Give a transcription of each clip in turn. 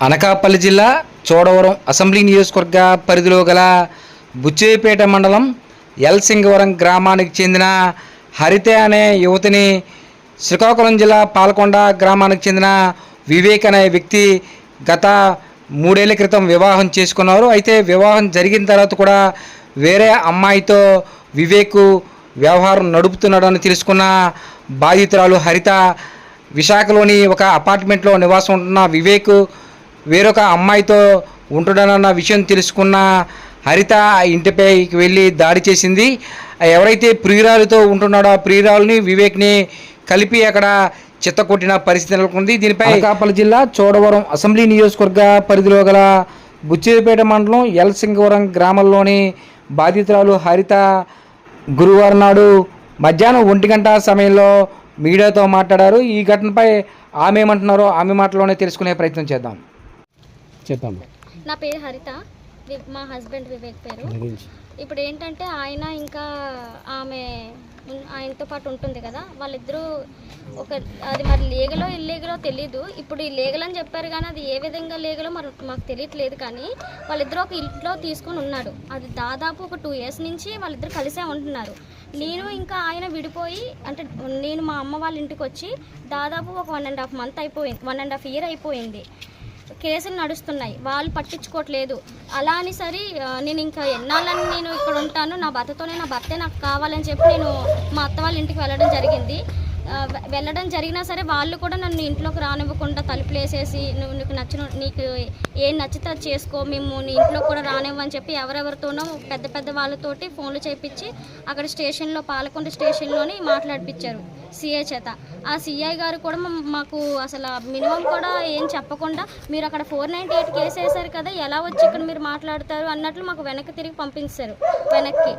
అనకాపల్లి జిల్లా చోడవరం అసెంబ్లీ నియోజకవర్గ పరిధిలో గల బుచ్చేపేట మండలం ఎల్సింగవరం గ్రామానికి చెందిన హరిత అనే యువతిని శ్రీకాకుళం జిల్లా పాలకొండ గ్రామానికి చెందిన వివేక్ అనే వ్యక్తి గత మూడేళ్ళ క్రితం వివాహం చేసుకున్నారు. అయితే వివాహం జరిగిన తర్వాత కూడా వేరే అమ్మాయితో వివేక్ వ్యవహారం నడుపుతున్నాడని తెలుసుకున్న బాధితురాలు హరిత విశాఖలోని ఒక అపార్ట్మెంట్లో నివాసం ఉంటున్న వివేక్ వేరొక అమ్మాయితో ఉంటుడనన్న విషయం తెలుసుకున్న హరిత ఆ ఇంటిపైకి వెళ్ళి దాడి చేసింది. ఎవరైతే ప్రియురాలతో ఉంటున్నాడో ఆ ప్రియురాలని వివేక్ని కలిపి అక్కడ చిత్త కొట్టిన పరిస్థితి నెలకొంది. దీనిపై అనకాపల్లి జిల్లా చోడవరం అసెంబ్లీ నియోజకవర్గ పరిధిలో గల బుచ్చిపేట మండలం ఎల్సింగవరం గ్రామంలోని బాధితురాలు హరిత గురువారం నాడు మధ్యాహ్నం ఒంటి గంట సమయంలో మీడియాతో మాట్లాడారు. ఈ ఘటనపై ఆమె ఏమంటున్నారో ఆమె మాటలోనే తెలుసుకునే ప్రయత్నం చేద్దాం. చెప్పమ్మా నా పేరు హరిత. మా హస్బెండ్ వివేక్ పేరు. ఇప్పుడు ఏంటంటే ఆయన ఇంకా ఆమె ఆయనతో పాటు ఉంటుంది కదా వాళ్ళిద్దరూ ఒక అది మరి లీగలో ఇల్లీగలో తెలీదు. ఇప్పుడు ఈ లీగల్ అని చెప్పారు కానీ అది ఏ విధంగా లీగలో మరి మాకు తెలియట్లేదు కానీ వాళ్ళిద్దరూ ఒక ఇంట్లో తీసుకొని ఉన్నాడు అది దాదాపు ఒక టూ ఇయర్స్ నుంచి వాళ్ళిద్దరు కలిసే ఉంటున్నారు. నేను ఇంకా ఆయన విడిపోయి అంటే నేను మా అమ్మ వాళ్ళ ఇంటికి వచ్చి దాదాపు ఒక వన్ అండ్ హాఫ్ మంత్ అయిపోయింది వన్ అండ్ హాఫ్ ఇయర్ అయిపోయింది. కేసులు నడుస్తున్నాయి. వాళ్ళు పట్టించుకోవట్లేదు. అలా అని సరే నేను ఇంకా ఎన్నాళ్ళని నేను ఇక్కడ ఉంటాను. నా భర్తతోనే నా భర్తే నాకు కావాలని చెప్పి నేను మా అత్త వాళ్ళ ఇంటికి వెళ్ళడం జరిగింది. వెళ్ళడం జరిగినా సరే వాళ్ళు కూడా నన్ను ఇంట్లోకి రానివ్వకుండా తలుపులు వేసేసి నువ్వు నీకు నచ్చిన నీకు ఏం నచ్చితే అది చేసుకో మేము నీ ఇంట్లో కూడా రానివ్వని చెప్పి ఎవరెవరితోనో పెద్ద పెద్ద వాళ్ళతోటి ఫోన్లు చేయించి అక్కడ స్టేషన్లో పాలకొండ స్టేషన్లోని మాట్లాడిపించారు సీఏ చేత. ఆ సిఐ గారు కూడా మాకు అసలు మినిమం కూడా ఏం చెప్పకుండా మీరు అక్కడ ఫోర్ నైంటీ ఎయిట్ కేసు వేశారు కదా ఎలా వచ్చి ఇక్కడ మీరు మాట్లాడతారు అన్నట్లు మాకు వెనక్కి తిరిగి పంపించారు. వెనక్కి.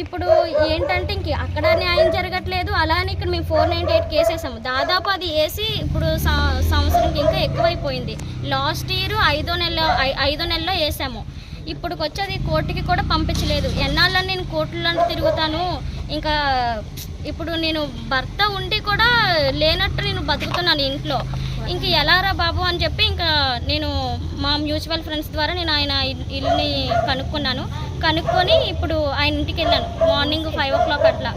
ఇప్పుడు ఏంటంటే ఇంక అక్కడ న్యాయం జరగట్లేదు అలానే ఇక్కడ మేము ఫోర్ నైంటీ ఎయిట్ కేసు వేసాము దాదాపు అది వేసి ఇప్పుడు సంవత్సరంకి ఇంకా ఎక్కువైపోయింది. లాస్ట్ ఇయర్ ఐదో నెల ఐ- ఐదో నెలలో వేసాము ఇప్పుడుకొచ్చి అది కోర్టుకి కూడా పంపించలేదు. ఎన్నాళ్ళని నేను కోర్టులో తిరుగుతాను ఇంకా ఇప్పుడు నేను భర్త ఉండి కూడా లేనట్టు నేను బతుకుతున్నాను ఇంట్లో. ఇంక ఎలారా బాబు అని చెప్పి ఇంకా నేను మా మ్యూచువల్ ఫ్రెండ్స్ ద్వారా నేను ఆయన ఇల్లుని కనుక్కున్నాను. కనుక్కొని ఇప్పుడు ఆయన ఇంటికి వెళ్ళాను. మార్నింగ్ ఫైవ్ ఓ క్లాక్ అట్లా.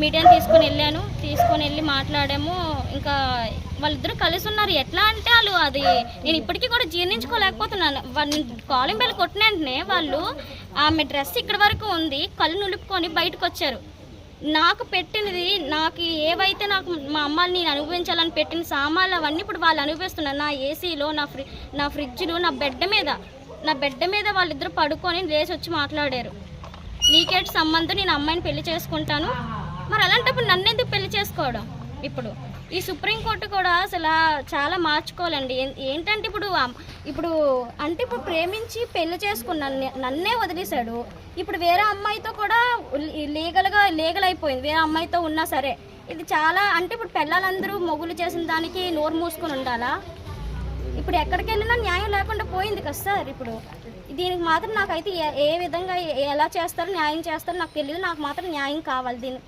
మీడియం తీసుకొని వెళ్ళాను. తీసుకొని వెళ్ళి మాట్లాడాము. ఇంకా వాళ్ళిద్దరూ కలిసి ఉన్నారు ఎట్లా అంటే వాళ్ళు అది నేను ఇప్పటికీ కూడా జీర్ణించుకోలేకపోతున్నాను. వాళ్ళు కాలింగ్ బెల్ కొట్టిన వెంటనే వాళ్ళు ఆమె డ్రెస్ ఇక్కడ వరకు ఉంది కళ్ళు నులుపుకొని బయటకు వచ్చారు. నాకు పెట్టినది నాకు ఏవైతే నాకు మా అమ్మాయిని నేను అనుభవించాలని పెట్టిన సామాన్లు అవన్నీ ఇప్పుడు వాళ్ళు అనుభవిస్తున్నారు. నా ఏసీలో నా ఫ్రి నా ఫ్రిడ్జ్లో నా బెడ్ మీద నా బెడ్ మీద వాళ్ళిద్దరు పడుకొని లేచి వచ్చి మాట్లాడారు. నీకేటి సంబంధం? నేను అమ్మాయిని పెళ్ళి చేసుకుంటాను. మరి అలాంటప్పుడు నన్ను ఎందుకు పెళ్ళి చేసుకోవడం? ఇప్పుడు ఈ సుప్రీంకోర్టు కూడా అసలు చాలా మార్చుకోవాలండి. ఏంటంటే ఇప్పుడు ఇప్పుడు అంటే ఇప్పుడు ప్రేమించి పెళ్ళి చేసుకున్నాను నన్నే వదిలేశాడు. ఇప్పుడు వేరే అమ్మాయితో కూడా లీగల్గా లీగల్ అయిపోయింది. వేరే అమ్మాయితో ఉన్నా సరే. ఇది చాలా అంటే ఇప్పుడు పిల్లలందరూ మొగులు చేసిన దానికి నోరు మూసుకొని ఉండాలా? ఇప్పుడు ఎక్కడికి వెళ్ళినా న్యాయం లేకుండా పోయింది కదా సార్ ఇప్పుడు. దీనికి మాత్రం నాకైతే ఏ- ఏ విధంగా ఎలా చేస్తారో న్యాయం చేస్తారో నాకు తెలియదు నాకు మాత్రం న్యాయం కావాలి. దీని